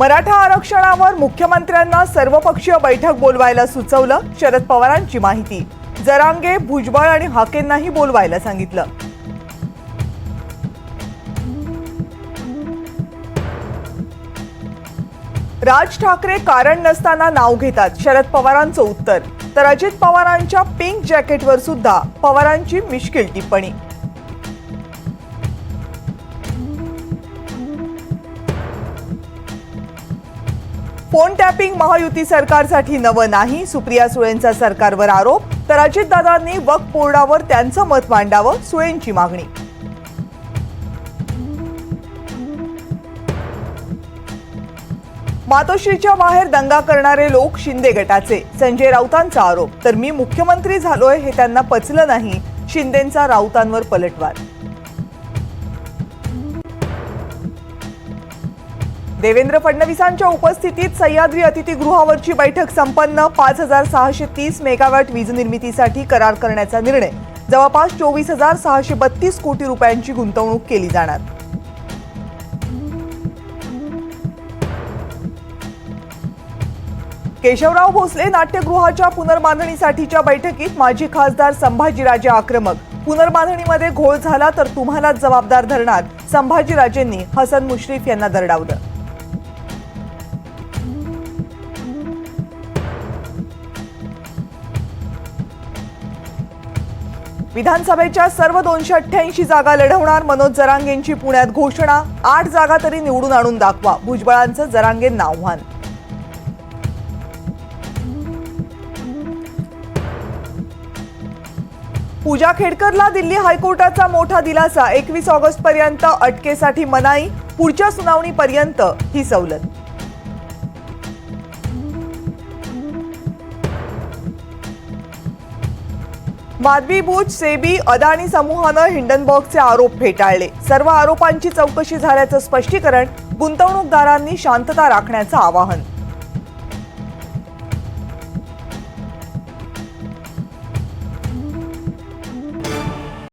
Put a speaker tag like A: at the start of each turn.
A: मराठा आरक्षणावर मुख्यमंत्र्यांना सर्वपक्षीय बैठक बोलवायला सुचवलं शरद पवारांची माहिती. जरांगे भुजबळ आणि हाकेंनाही बोलवायला सांगितलं. राज ठाकरे कारण नसताना नाव घेतात शरद पवारांचं उत्तर. तर अजित पवारांच्या पिंक जॅकेटवर सुद्धा पवारांची मिश्किल टिप्पणी. फोन टॅपिंग महायुती सरकारसाठी नवं नाही. सुप्रिया सुळेंचा सरकारवर आरोप. तर अजितदादांनी वक बोर्डावर त्यांचं मत मांडावं सुळेंची मागणी. मातोश्रीच्या बाहेर दंगा करणारे लोक शिंदे गटाचे. संजय राऊतांचा आरोप. तर मी मुख्यमंत्री झालोय हे त्यांना पचलं नाही. शिंदेंचा राऊतांवर पलटवार. देवेंद्र फडणवीसांच्या उपस्थितीत सह्याद्री अतिथीगृहावरची बैठक संपन्न. पाच हजार सहाशे तीस मेगावॅट वीज निर्मितीसाठी करार करण्याचा निर्णय. जवळपास चोवीस हजार सहाशे बत्तीस कोटी रुपयांची गुंतवणूक केली जाणार. केशवराव भोसले नाट्यगृहाच्या पुनर्बांधणीसाठीच्या बैठकीत माजी खासदार संभाजीराजे आक्रमक. पुनर्बांधणीमध्ये घोळ झाला तर तुम्हालाच जबाबदार धरणार संभाजीराजेंनी हसन मुश्रीफ यांना दरडावलं. विधानसभेच्या सर्व दोनशे अठ्ठ्याऐंशी जागा लढवणार मनोज जरांगेंची पुण्यात घोषणा. आठ जागा तरी निवडून आणून दाखवा भुजबळांचं जरांगेंना आव्हान. पूजा खेडकरला दिल्ली हायकोर्टाचा मोठा दिलासा एकवीस ऑगस्ट पर्यंत अटकेसाठी मनाई पुढच्या सुनावणीपर्यंत ही सवलत. माधवी सेबी अदानी समूहानं हिंडनबर्गचे आरोप फेटाळले. सर्व आरोपांची चौकशी झाल्याचं स्पष्टीकरण गुंतवणूकदारांनी शांतता राखण्याचं आवाहन.